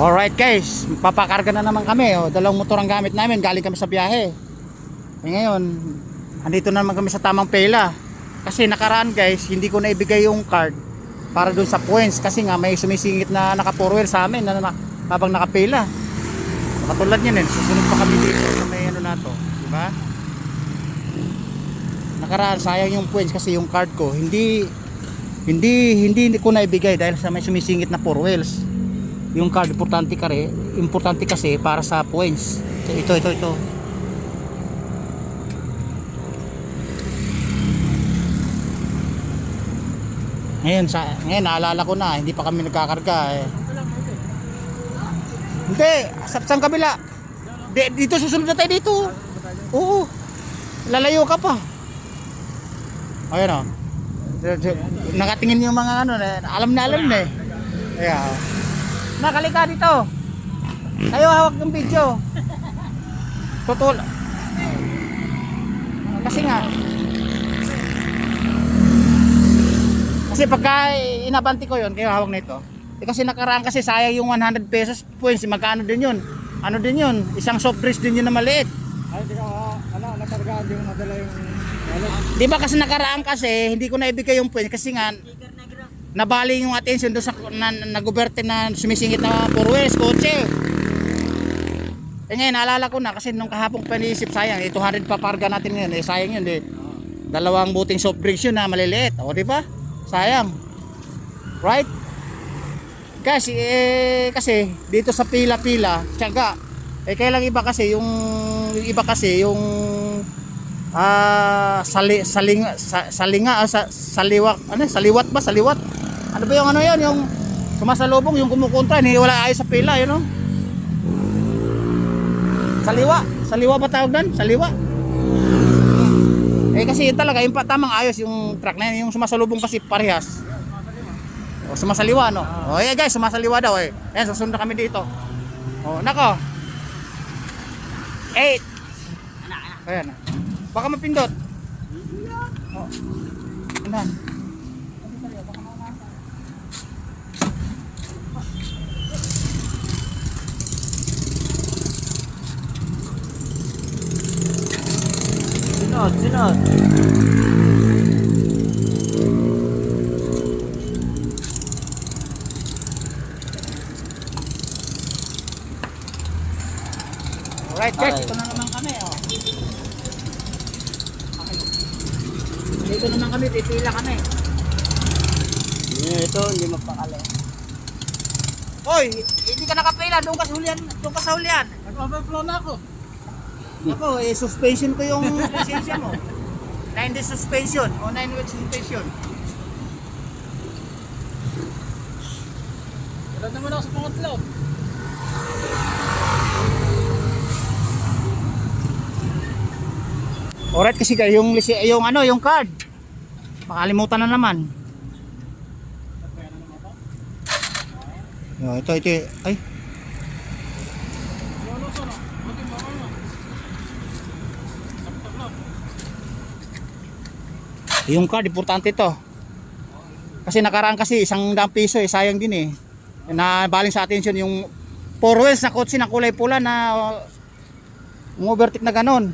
Alright guys, papakarga na naman kami. O, dalawang motor ang gamit namin. Galing kami sa biyahe. Eh ngayon, andito na naman kami sa tamang pela. Kasi nakaraan guys, hindi ko na ibigay yung card para dun sa points. Kasi nga may sumisingit na naka wheel sa amin na, na habang nakapela. Katulad niyan eh, susunod pa kami dito sa may ano na to. Diba? Nakaraan, sayang yung points kasi yung card ko, hindi hindi hindi ko na ibigay dahil sa may sumisingit na four wheels yung card importante kare importante kasi para sa points. Ito ito ito. Ngayon sa ngayon naalala ko na hindi pa kami nagkakarga eh. hindi sa, sa kabila. Di, dito susunod na tayo dito. Oo. Lalayo ka pa. Ayun o nakatingin yung mga ano eh, alam na alam na eh yeah. Nakalika dito. Kayo hawak ng video. Tutul kasi nga. Kasi pagka inabanti ko yon kayo hawak na ito eh, kasi nakaraan kasi sayang yung 100 pesos points. Magkano din yun? Ano din yun? Isang soft drinks din yun na maliit. Ay, hindi ka, ano, nakargaan, hindi mo nadala yung. Di ba kasi nakaraan kasi hindi ko na ibigay yung points kasi nga nabali yung attention doon sa na, naguberte na sumisingit na four wheels kotse. Eh ngayon naalala ko na kasi nung kahapon pa niisip sayang eh 200 pa parga natin ngayon eh sayang yun eh. Dalawang buting soft drinks yun na maliliit. O di ba? Sayang. Right? Kasi eh kasi dito sa pila-pila, tiyaga. Eh kailang iba kasi yung iba kasi yung ah sali salinga sa, salinga ah, sa, saliwak ano saliwat ba saliwat ano ba yung ano yan yung sumasalubong yung kumukontra wala ayos sa pila yun know? saliwa. Saliwa ba tawag doon saliwa. Eh kasi yun talaga yung tamang ayos yung truck na yun. Yung sumasalubong kasi parehas. O sumasaliwa no? O yeah, guys sumasaliwa daw eh. Ayan susunod kami dito. O nako. 8 ayan. Baka mapindot. O. Ayan Sinod, sinod. Alright guys, Okay. ito na naman kami oh. Dito naman kami, pipila kami. Ito, hindi mapakali. Hoy, hindi ka nakapila, doon ka sa hulihan, doon ka sa hulihan. Nag-overflow na ako. Ako, eh, suspension ko yung lisensya mo. 9 days suspension o 9 weeks suspension. Wala naman ako sa pangatlo. Alright kasi kayo yung yung ano, yung card. Makalimutan na naman. Yo, ito ito ay. Yung card importante to. Kasi nakaraan kasi isang daang piso eh, sayang din eh. Na baling sa attention yung four wheels na kotse na kulay pula na uh, overtake na ganon.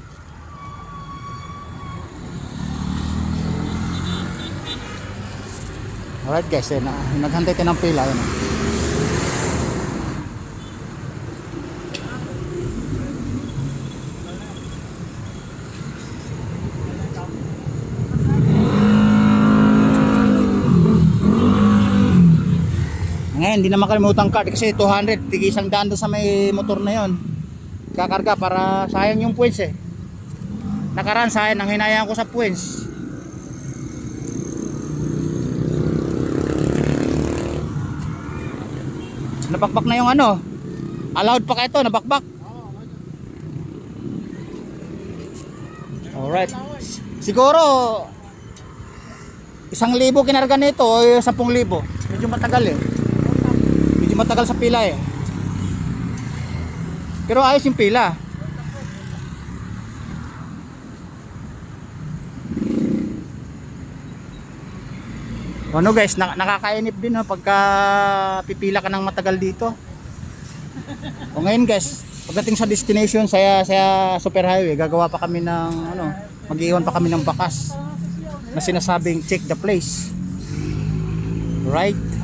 Alright guys, eh, na, naghantay tayo ng pila. Yun. oh. Ngayon, hindi na makalimutan card kasi 200, tigi isang daan sa may motor na yon. Kakarga para sayang yung points eh. Nakaraan sayang, nang hinayaan ko sa points. Nabakbak na yung ano. Allowed pa ka ito, nabakbak. Alright. Siguro, isang libo kinarga nito o sampung libo. Medyo matagal eh. Matagal sa pila eh. Pero ayos yung pila. Ano guys, na- nakakainip din no, pagka pipila ka ng matagal dito. O ngayon guys, pagdating sa destination sa sa superhighway, gagawa pa kami ng ano, mag-iwan pa kami ng bakas na sinasabing check the place. Right?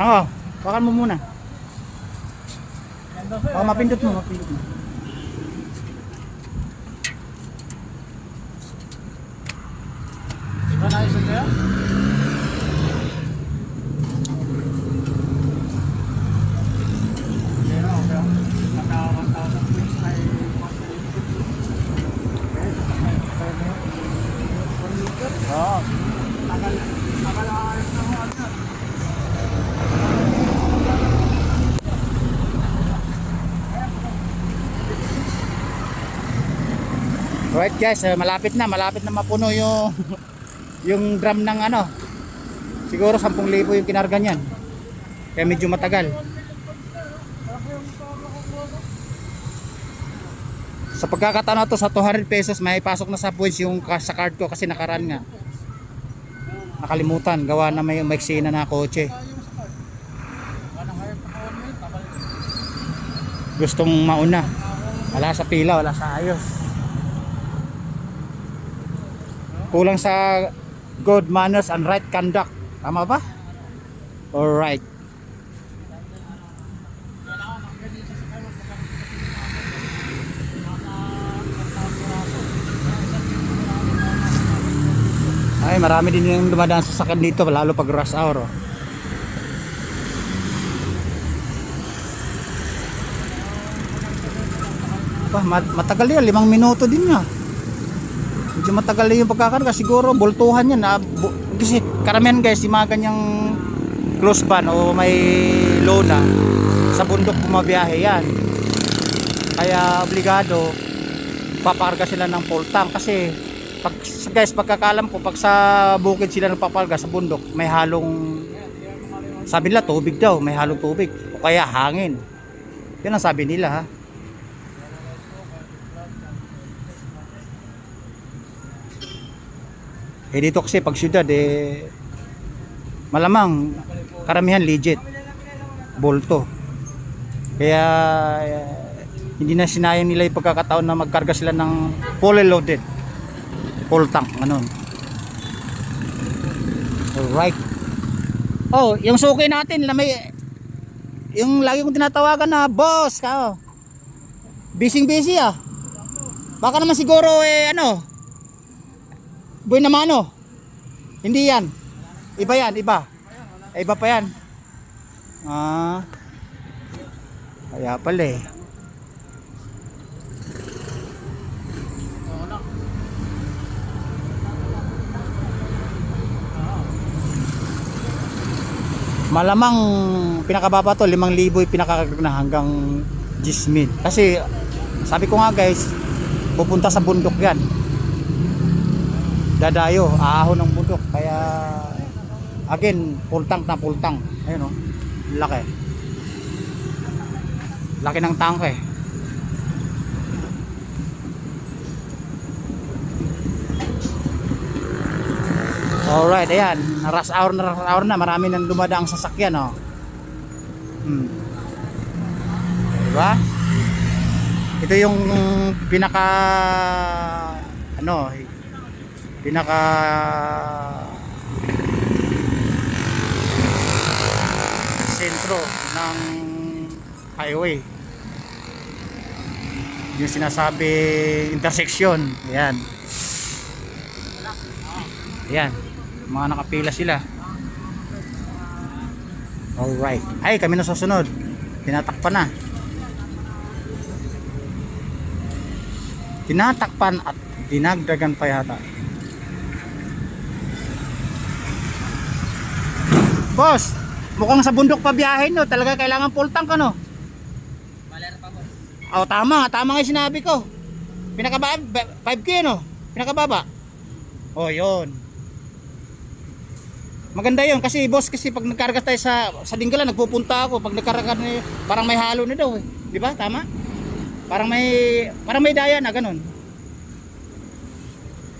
Oo, bakan mo muna. Oh, mapindot mo, mapindot mo. Iba na isa kaya? Pero, pero, naka 1,000 points ay Oo. tagal, tagal ayos na mo ano. Right guys, eh, malapit na, malapit na mapuno yung yung drum ng ano. Siguro 10,000 yung kinarga niyan. Kaya medyo matagal. Sa pagkakataon na to sa 200 pesos may pasok na sa points yung sa card ko kasi nakaraan nga. Nakalimutan, gawa na may maiksi na na kotse. Gustong mauna. Wala sa pila, wala sa ayos. Kulang sa good manners and right conduct. Tama ba? Alright. Ay, marami din yung dumadaan sa sakyan dito, lalo pag rush hour. Oh. Mat- matagal yan, limang minuto din nga. Medyo matagal na yung pagkakarga. Siguro, boltuhan yan. Ah, bu- kasi karamihan guys, yung mga ganyang close van o may lona, sa bundok bumabiyahe yan. Kaya obligado, papakarga sila ng full tank. Kasi, pag, guys, pagkakalam ko, pag sa bukid sila nagpaparga sa bundok, may halong, sabi nila tubig daw, may halong tubig. O kaya hangin. Yan ang sabi nila ha. Eh dito kasi pag syudad eh malamang karamihan legit bolto. Kaya eh, hindi na sinayang nila yung pagkakataon na magkarga sila ng fully loaded full tank ganun. Alright. Oh, yung suki natin na may yung lagi kong tinatawagan na boss ka. Busy busy ah. Baka naman siguro eh ano, Boy na mano. Hindi yan. Iba yan, iba. Iba pa yan. Ah. Kaya pala eh. Malamang pinakababa to 5,000 yung pinakakagag na hanggang 10,000. Kasi sabi ko nga guys, pupunta sa bundok yan dadayo, ahon ng bundok. Kaya again, full tank na full tank. Ayun oh. Laki. Laki ng tank eh. Alright, ayan. Rush hour na rush hour na. Marami nang dumadaang sasakyan oh. Hmm. Diba? Ito yung pinaka ano, pinaka sentro ng highway. Yung sinasabi intersection. Ayan. Ayan. Mga nakapila sila. Alright. Ay kami na susunod. Tinatakpan na. Tinatakpan at dinagdagan pa yata Boss, mukhang sa bundok pa biyahe no. Talaga kailangan full tank ano? Maler pa po. Oh, tama, tama nga sinabi ko. Pinakababa, 5K no? Pinakababa. Oh, yun. Maganda yun kasi boss kasi pag nagkarga tayo sa sa Dinggalan nagpupunta ako pag nagkarga na parang may halo na daw eh. Di ba? Tama? Parang may parang may daya na ganun.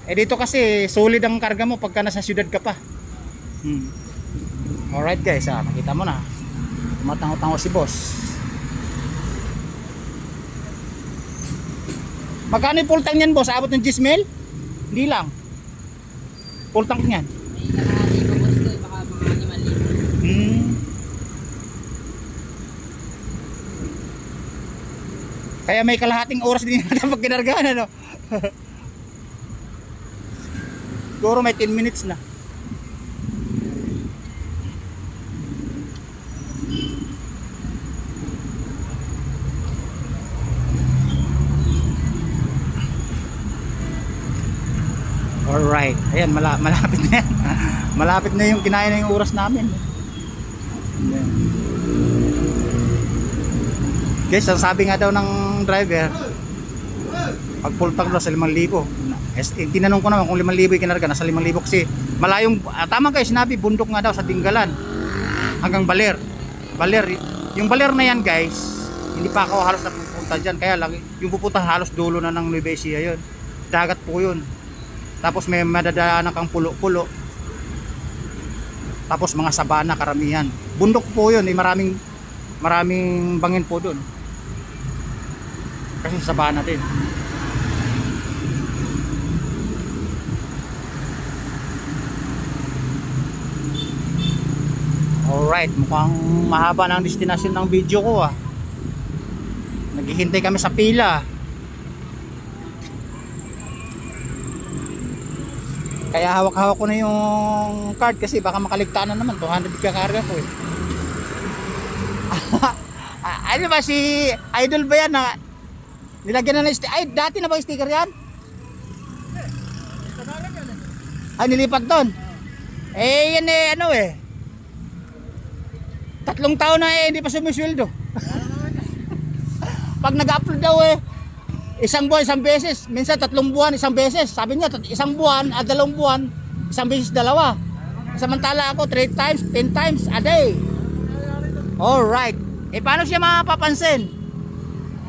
Eh dito kasi solid ang karga mo pagka nasa syudad ka pa. Hmm. Alright guys, ah, nakita mo na. Tumatango-tango si boss. Magkano yung full tank niyan boss? Abot ng 10 mil? Hindi lang. Full tank mga 5,000. Hmm. Kaya may kalahating oras din natin pag kinargahan ano. Siguro may 10 minutes na. Alright. Ayan, mala malapit na yan. malapit na yung kinaya na yung oras namin. Ayan. Guys, ang sabi nga daw ng driver, pag full tank daw sa 5,000. Es, eh, tinanong ko naman kung 5,000 yung kinarga, nasa 5,000 kasi malayong, ah, tama kayo, sinabi, bundok nga daw sa Dinggalan hanggang Baler. Baler, yung Baler na yan guys, hindi pa ako halos napupunta dyan, kaya lang, yung pupunta halos dulo na ng Nueva Ecija yun. Dagat po yun. Tapos may madadaanan kang pulo-pulo. Tapos mga sabana karamihan. Bundok po yun, eh, maraming maraming bangin po doon. Kasi sabana din. Alright, mukhang mahaba ng destination ng video ko ah. Naghihintay kami sa pila. Kaya hawak-hawak ko na yung card kasi baka makaligtaan na naman. 200 kakarga ko eh. Ah, ano ba si Idol ba yan na nilagyan na ng sticker? Ay, dati na ba yung sticker yan? Ay, nilipat doon. Eh, yan eh, ano eh. Tatlong taon na eh, hindi pa sumisweldo. Pag nag-upload daw eh, isang buwan, isang beses. Minsan tatlong buwan, isang beses. Sabi niya, isang buwan at dalawang buwan, isang beses dalawa. Samantala ako, 3 times, 10 times a day. Alright. Eh, paano siya mapapansin?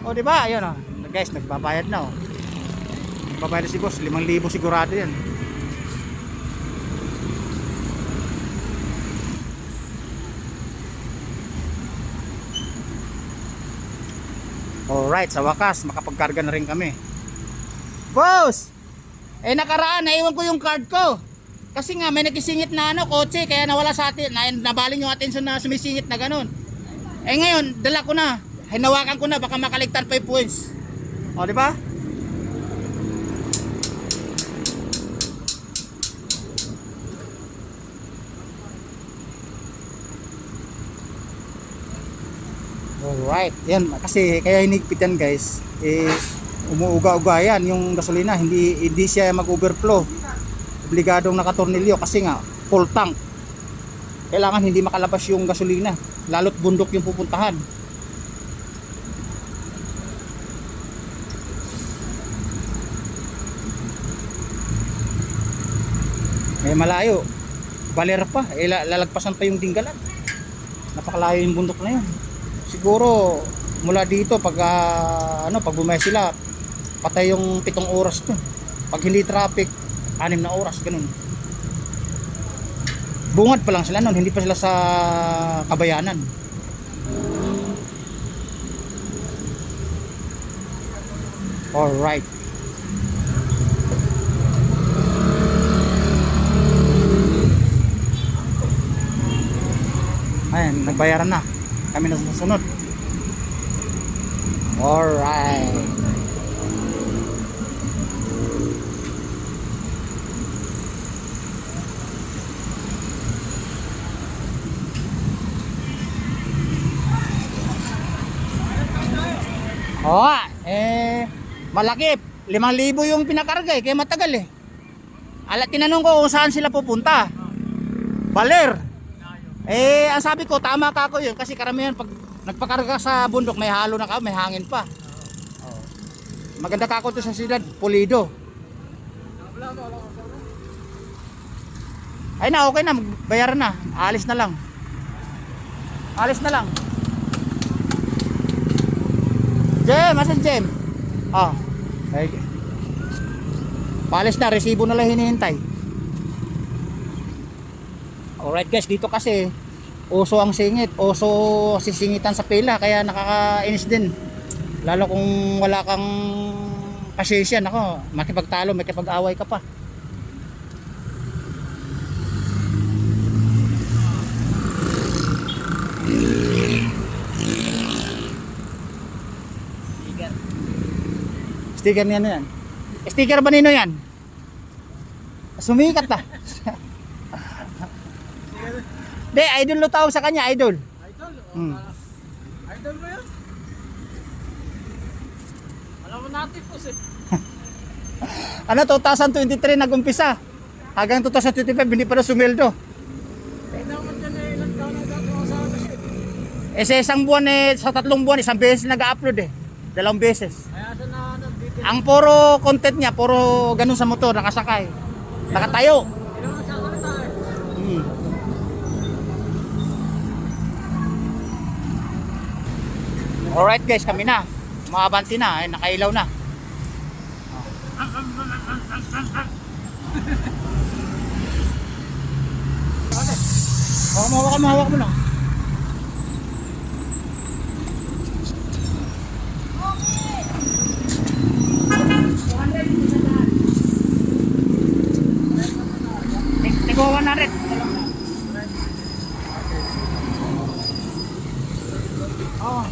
O, di ba? Ayun, oh. Guys, nagbabayad na, oh. Nagbabayad na si boss. 5,000 sigurado yan. Alright, sa wakas, makapagkarga na rin kami. Boss! Eh, nakaraan, naiwan ko yung card ko. Kasi nga, may nakisingit na ano, kotse, kaya nawala sa atin, na, nabaling yung atensyon na sumisingit na ganun. Eh ngayon, dala ko na. Hinawakan ko na, baka makaligtan pa yung points. O, di ba? Alright, yan kasi kaya hinigpit guys. Eh umuuga-uga yan yung gasolina, hindi hindi siya mag-overflow. Obligadong nakatornilyo kasi nga full tank. Kailangan hindi makalabas yung gasolina, lalo't bundok yung pupuntahan. May malayo. Baler pa, eh, la- lalagpasan pa yung dinggalan. Napakalayo yung bundok na yun siguro mula dito pag ah, ano pag bumaya sila patay yung pitong oras to pag hindi traffic anim na oras ganun. Bungad pa lang sila nun hindi pa sila sa kabayanan. Alright. Ayan nagbayaran na kami na susunod. Alright. Oo nga, eh, malaki. 5,000 yung pinakarga eh, kaya matagal eh. Ala, tinanong ko kung saan sila pupunta. Baler. Eh, ang sabi ko, tama ka ako yun kasi karamihan pag nagpakarga sa bundok may halo na ka, may hangin pa. Oh. Maganda ka ako to sa siyudad, pulido. Ay na, okay na, bayaran na. Alis na lang. Alis na lang. Jem, asan Jem? Oh. Ay. Paalis na, resibo na lang hinihintay. Alright guys, dito kasi uso ang singit, uso sisingitan sa pila kaya nakakainis din. Lalo kung wala kang pasensya, nako, makipagtalo, makipag-away ka pa. Sticker. Sticker niya na yan. Sticker ba nino yan? Sumikat na. De, idol lo tawag sa kanya, idol. Idol? Hmm. Idol mo yun? Alam mo natin po si... Ano, 2023 nag-umpisa. Hanggang 2025, hindi pa na sumildo. Eh, eh, sa eh. Eh, sa isang buwan eh, sa tatlong buwan, isang beses nag-upload eh. Dalawang beses. Sa na nagbitin. Ang puro content niya, puro ganun sa motor, nakasakay. Nakatayo. Alright guys, kami na. Makabanti na, eh, nakailaw na. Mo, hawak mo, hawak mo lang. Tigo 100. Oo.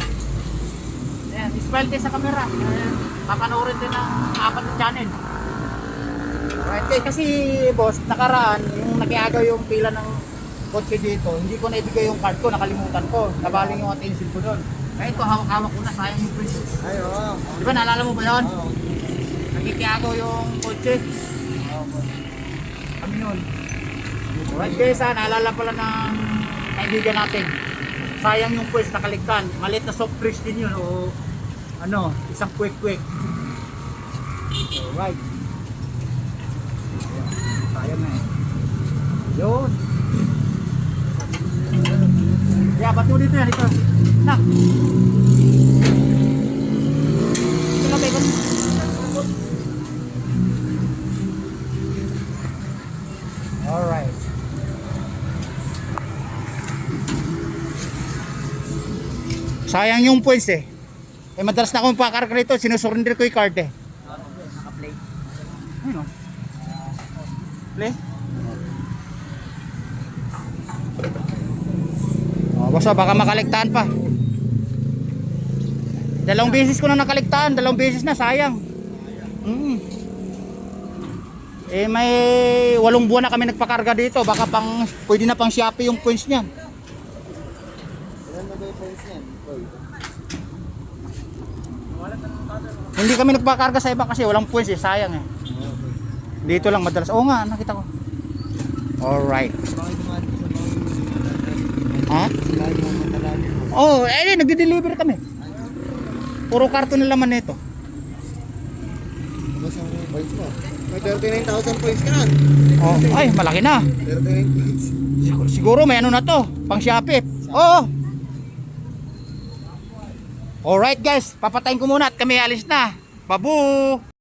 Ayan, ispalte sa camera. Ayan, papanoorin din ng apat na channel. Right, eh, kasi boss, nakaraan, yung nakiagaw yung pila ng kotse dito, hindi ko naibigay yung card ko, nakalimutan ko. Nabaling yung attention ko doon. Kaya ito, hawak-hawak ko na, sayang yung print. Ay, oo. Di ba, naalala mo ba yun? Oo. Yung kotse. Kami yun. Right guys ha, naalala pala ng kaibigan natin. Sayang yung pwes nakaligtan. Malit na soft drinks din yun o ano, isang quick quick. Alright. Ayan, na eh. Yun. Yeah, ba't mo dito yan? Ito. Nak. Ito bacon. Alright. Sayang yung points eh. Eh madalas na akong pakarga rito, sinusurrender ko yung card eh. Naka-play. Ayun o. Play. Oh, basta baka makaligtaan pa. Dalawang beses ko na nakaligtaan, dalawang beses na, sayang. Mm. Eh may walong buwan na kami nagpakarga dito, baka pang pwede na pang Shopee yung points niyan. Hindi kami nagpakarga sa iba kasi walang points eh, sayang eh. Dito lang madalas. Oo nga, nakita ko. Alright. Ha? Oh, eh nagde-deliver kami. Puro karton na laman nito. May 39,000 points ka. Oh, ay, malaki na. 39 points. Siguro, siguro may ano na to, pang Shopee. Oo. Alright guys, papatayin ko muna at kami alis na. Babu!